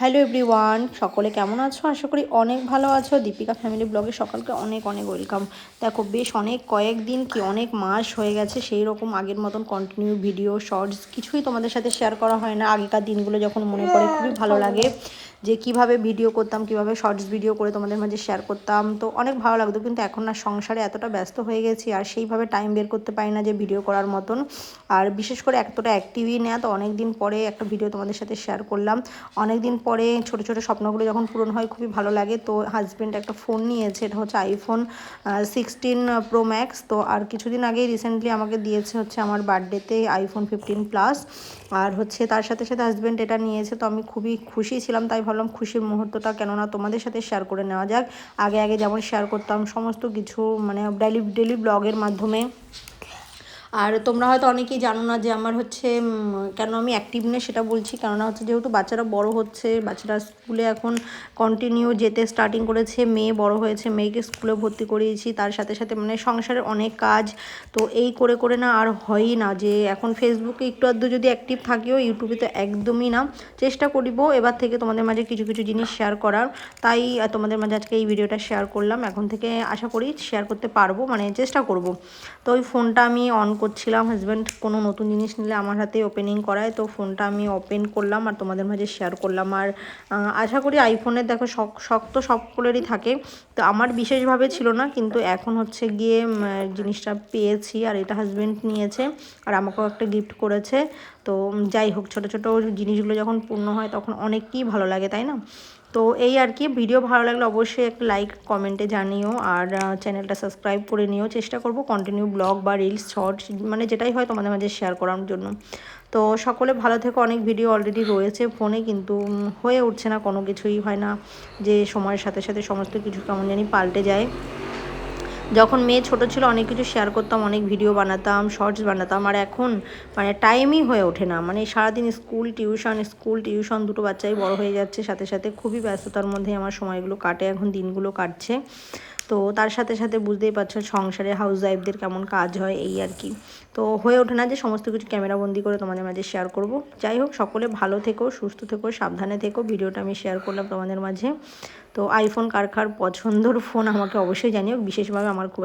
Hello everyone, সকলে কেমন আছো? আশা করি অনেক ভালো আছো। দীপিকা ফ্যামিলি ব্লগে সকালকে অনেক অনেক ওয়েলকাম। দেখো, বেশ অনেক কয়েকদিন কি অনেক মাস হয়ে গেছে, সেই রকম আগের মতন কন্টিনিউ ভিডিও শর্টস কিছুই তোমাদের সাথে শেয়ার করা হয় না। আগেকার দিনগুলো যখন মনে পড়ে, খুবই ভালো লাগে। যে কীভাবে ভিডিও করতাম, কীভাবে শর্টস ভিডিও করে তোমাদের মাঝে শেয়ার করতাম। তো অনেক ভালো লাগতো, কিন্তু এখন না সংসারে এতটা ব্যস্ত হয়ে গেছি, আর সেইভাবে টাইম বের করতে পারি না যে ভিডিও করার মতন। আর বিশেষ করে এতটা অ্যাক্টিভই নেওয়া তো অনেক দিন পরে একটা ভিডিও তোমাদের সাথে শেয়ার করলাম। অনেক দিন পরে ছোট ছোট স্বপ্নগুলো যখন পূরণ হয়, খুবই ভালো লাগে। তো হাজব্যান্ড একটা ফোন নিয়েছে, এটা হচ্ছে আইফোন সিক্সটিন প্রো ম্যাক্স তো আর কিছুদিন আগেই রিসেন্টলি আমাকে দিয়েছে হচ্ছে আমার বার্থডেতে আইফোন ফিফটিন প্লাস আর হচ্ছে তার সাথে সাথে হাজব্যান্ড এটা নিয়েছে, তো আমি খুবই খুশি ছিলাম, তাই ভাবলাম খুশির মুহূর্তটা কেননা তোমাদের সাথে শেয়ার করে নেওয়া যাক। আগে আগে যেমন শেয়ার করতাম, সমস্ত কিছু মানে ডেলি ডেলি ব্লগের মাধ্যমে আর তোমরা হয়তো অনেকেই জানো না যে আমার হচ্ছে কেন আমি অ্যাক্টিভ নেই সেটা বলছি। কেননা হচ্ছে যেহেতু বাচ্চারা বড় হচ্ছে, বাচ্চারা স্কুলে এখন কন্টিনিউ যেতে স্টার্টিং করেছে, মেয়ে বড় হয়েছে, মেয়েকে স্কুলে ভর্তি করিয়েছি, তার সাথে সাথে মানে সংসারের অনেক কাজ। তো এই করে করে না আর হয়ই না যে এখন ফেসবুকে একটু আধটু যদি অ্যাক্টিভ থাকিও ইউটিউবে তো একদমই না। চেষ্টা করিব এবার থেকে তোমাদের মাঝে কিছু কিছু জিনিস শেয়ার করার। তাই তোমাদের মাঝে আজকে এই ভিডিওটা শেয়ার করলাম। এখন থেকে আশা করি শেয়ার করতে পারব মানে চেষ্টা করব। তো ওই ফোনটা আমি অন করছিলাম হাজব্যান্ড কোনো নতুন জিনিস নিলে আমার হাতে ওপেনিং করায়, তো ফোনটা আমি ওপেন করলাম আর তোমাদের মাঝে শেয়ার করলাম। আর আশা করি আইফোনের দেখো শখ শখ তো সকলেরই থাকে। তো আমার বিশেষভাবে ছিল না, কিন্তু এখন হচ্ছে গিয়ে জিনিসটা পেয়েছি আর এটা হাজব্যান্ড নিয়েছে আর আমাকেও একটা গিফট করেছে। তো যাই হোক, ছোটো ছোটো জিনিসগুলো যখন পূর্ণ হয় তখন অনেকই ভালো লাগে, তাই না? তো এই আর কি, ভিডিও ভালো লাগলে অবশ্যই একটা লাইক কমেন্টে জানিও আর চ্যানেলটা সাবস্ক্রাইব করে নিও। চেষ্টা করব কন্টিনিউ ব্লগ বা রিলস শর্টস মানে যেটাই হয় তোমাদের মাঝে শেয়ার করার জন্য। তো সকলে ভালো থেকে, অনেক ভিডিও অলরেডি রয়েছে ফোনে কিন্তু হয়ে উঠছে না, কোনো কিছুই হয় না। যে সময়ের সাথে সাথে সমস্ত কিছু কেমন জানি পাল্টে যায়। যখন মেয়ে ছোট ছিল অনেক কিছু শেয়ার করতাম, অনেক ভিডিও বানাতাম শর্টস বানাতাম, আর এখন মানে টাইমই হয়ে ওঠে না। মানে সারাদিন স্কুল টিউশন স্কুল টিউশন দুটো বাচ্চাই বড় হয়ে যাচ্ছে, সাথে সাথে খুবই ব্যস্ততার মধ্যে আমার সময়গুলো কাটে, এখন দিনগুলো কাটছে। তো তার সাথে সাথে বুঝতেই পারছ সংসারে হাউস ওয়াইফদের কেমন কাজ হয়, এই আর কি। তো হয়ে ওঠে না যে সমস্ত কিছু ক্যামেরাবন্দি করে তোমাদের মাঝে শেয়ার করব। যাই হোক, সকলে ভালো থেকো, সুস্থ থেকো, সাবধানে থেকো। ভিডিওটা আমি শেয়ার করলাম তোমাদের মাঝে। তো আইফোন কার কার পছন্দর ফোন আমাকে অবশ্যই জানিও। বিশেষভাবে আমার খুব